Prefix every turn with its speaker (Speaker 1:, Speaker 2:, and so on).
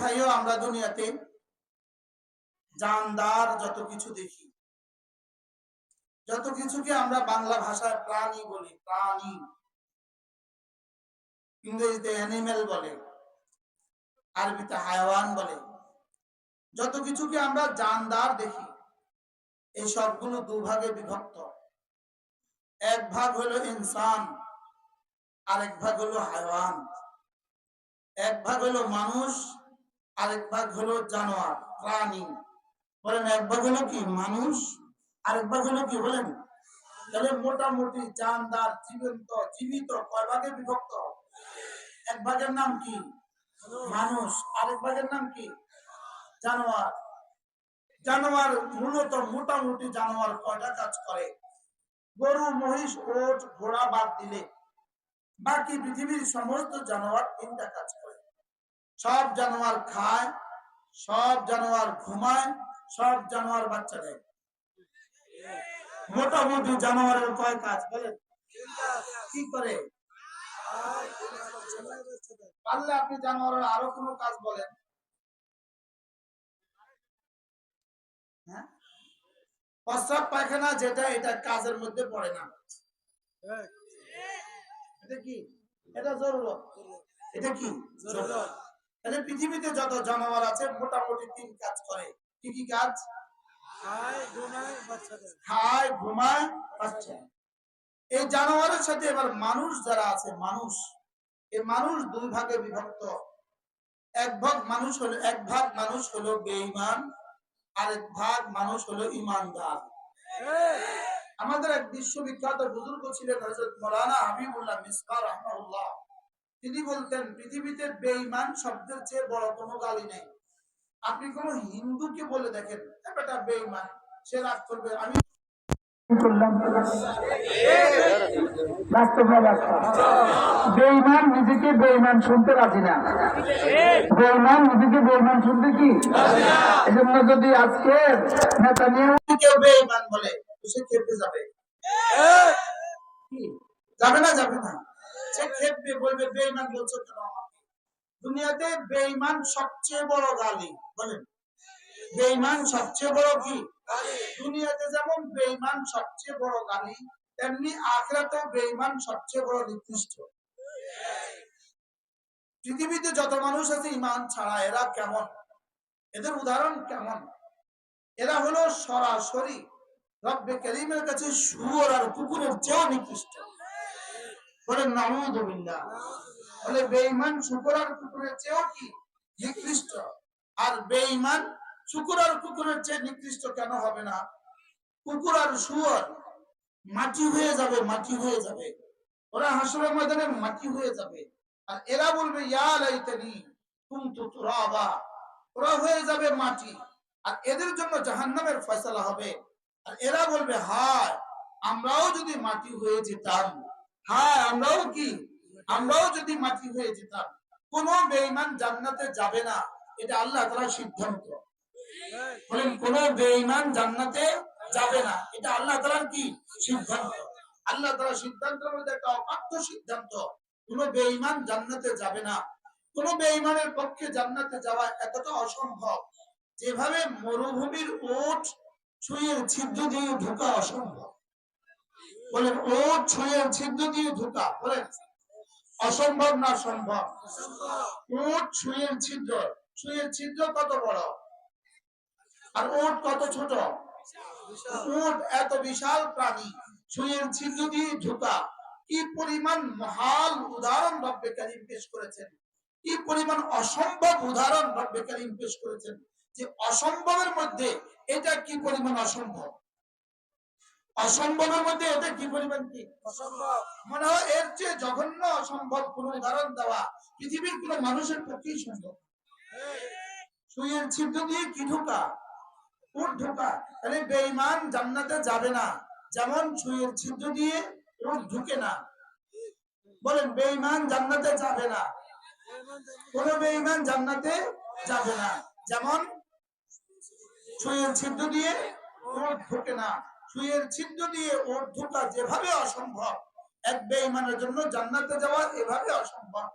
Speaker 1: ভাইও, আমরা দুনিয়াতে জানদার যত কিছু দেখি, যত কিছুকে আমরা বাংলা ভাষায় প্রাণী বলি, প্রাণী। ইংরেজিতে অ্যানিমেল বলে, আরবিতে হায়াওয়ান বলে, যত কিছুকে আমরা জানদার দেখি, এই সবগুলো দুভাগে বিভক্ত। এক ভাগ হলো ইনসান, আরেক ভাগ হলো হায়াওয়ান এক ভাগ হলো মানুষ আরেক ভাগ হলো জানোয়ার, প্রাণী। বলেন এক ভাগ হলো কি মানুষ আরেক ভাগ হলো কি বলেন? তাহলে মোটামুটি জানদার, জীবন্ত, জীবিত, কয় ভাগে বিভক্ত? এক ভাগের নাম কি? মানুষ। আরেক ভাগের নাম কি? জানোয়ার। জানোয়ার মূলত মোটামুটি জানোয়ার কয়টা কাজ করে? গরু, মহিষ, ওট, ঘোড়া বাদ দিলে। বাকি পৃথিবীর সমস্ত জানোয়ার তিনটা কাজ করে। সব জানোয়ার খায়, সব জানোয়ার ঘুমায়, সব জানোয়ার বাচ্চা দেয়। মোটামুটি জানোয়ারের কয় কাজ বলেন? কি করে? পারলে আপনি জানোয়ারের আরও কোনো কাজ বলেন। হ্যাঁ? প্রস্রাব পায়খানা যেটা, এটা কাজের মধ্যে পড়ে না। এটা কি? এটা জরুরত। এটা কি? জরুরত। তাহলে পৃথিবীতে যত জানোয়ার আছে মোটামুটি তিন কাজ করে। কি কি কাজ? খায় ঘুমায় বাচ্চা। এই জানোয়ারের সাথে এবার মানুষ যারা আছে মানুষ এই মানুষ দুই ভাগে বিভক্ত। এক ভাগ মানুষ হলো এক ভাগ মানুষ হলো বেঈমান আরেক ভাগ মানুষ হলো ইমানদার আমাদের এক বিশ্ববিখ্যাত বুজুর্গ ছিলেন হযরত মাওলানা হাবিবুল্লাহ মিসবাহ রাহমাহুল্লাহ। তিনি বলতেন, পৃথিবীতে বেঈমান শব্দের চেয়ে বড় কোনো গালি নেই। আপনি কোন হিন্দুকে বলে দেখেন, "এ বেটা বেঈমান, সে রাগ করবে, আমি
Speaker 2: বেইমান নিজেকে বেইমান শুনতে রাজি না। বেইমান নিজেকে বেইমান শুনতে কি? এজন্য যদি আজকে নেতা নিয়ে
Speaker 1: কেউ বেঈমান বলে সে খেপে যাবে। যাবে না যাবে না। দুনিয়াতে বেঈমান সবচেয়ে বড় গালি। বলেন। বেঈমান সবচেয়ে বড় কি? দুনিয়াতে যেমন বেঈমান সবচেয়ে বড় গালি, তেমনি বেঈমান সবচেয়ে বড় নিকৃষ্ট। পৃথিবীতে যত মানুষ আছে ইমান ছাড়া এরা কেমন? এদের উদাহরণ কেমন? এরা হলো সরাসরি রব্বে করিমের কাছে শুয়োর আর কুকুরের চেয়েও নিকৃষ্ট। বলে নামুদুবিল্লাহ বলে, বেঈমান শুকুর আর কুকুরের চেয়েও কি নিকৃষ্ট? আর বেঈমান শুকুর আর কুকুরের চেয়ে নিকৃষ্ট কেন হবে না? কুকুর আর শুয়োর মাটি হয়ে যাবে, মাটি হয়ে যাবে। ওরা হাসরের ময়দানে মাটি হয়ে যাবে। আর এরা বলবে ওরা হয়ে যাবে মাটি। আর এদের জন্য জাহান্নামের ফয়সালা হবে। আর এরা বলবে, হায়, আমরাও যদি মাটি হয়ে যেতাম হায়, আমরাও কি? আমরাও যদি মাটি হয়ে যেতাম, কোন বেঈমান জান্নাতে যাবে না। এটা আল্লাহ তাআলার সিদ্ধান্ত। বলেন, কোন বেঈমান জান্নাতে যাবে না। এটা আল্লাহ তাআলার কি? সিদ্ধান্ত। আল্লাহ তাআলার সিদ্ধান্তের মধ্যে একটা অকাট্য সিদ্ধান্ত। কোন বেঈমান জান্নাতে যাবে না। কোন বেঈমানের পক্ষে জান্নাতে যাওয়া এতটা অসম্ভব। যেভাবে মরুভূমির ওট ছুঁয়ে ছিদ্র দিয়ে ঢোকা অসম্ভব। বলেন ওট ছুঁয়ে, ছিদ্র দিয়ে ঢোকা। বলেন, অসম্ভব না সম্ভব? ওট ছুঁয়ের ছিদ্র। ছুঁয়ের ছিদ্র কত বড়? আর ওট কত ছোট? উট এত বিশাল প্রাণী। ছুঁয়ের ছিদ্র দিয়ে ঢোকা। কি পরিমাণ মহাল উদাহরণ রব্বে কারিম পেশ করেছেন। কি পরিমাণ অসম্ভব উদাহরণ রব্বে কারিম পেশ করেছেন। যে অসম্ভবের মধ্যে এটা কি পরিমাণ অসম্ভব? অসম্ভবের মধ্যে এটা কি পরিমাণ কি? অসম্ভব। মনে হয় এর চেয়ে জঘন্য অসম্ভব কোন উদাহরণ দেওয়া পৃথিবীর কোন মানুষের পক্ষেই সম্ভব। সুইয়ের ছিদ্র দিয়ে কি ঢোকা? উট ঢোকা। তাহলে বেঈমান জান্নাতে যাবে না। যেমন সুইয়ের ছিদ্র দিয়ে উট ঢুকে না। বলেন বেঈমান জান্নাতে যাবে না। কোন বেঈমান জান্নাতে যাবে না। যেমন সুইয়ের ছিদ্র দিয়ে ওট ঢোকে না। সুইয়ের ছিদ্র দিয়ে ওর ঢোকা যেভাবে অসম্ভব এক বেঈমানের জন্য জান্নাতে যাওয়া এভাবে অসম্ভব।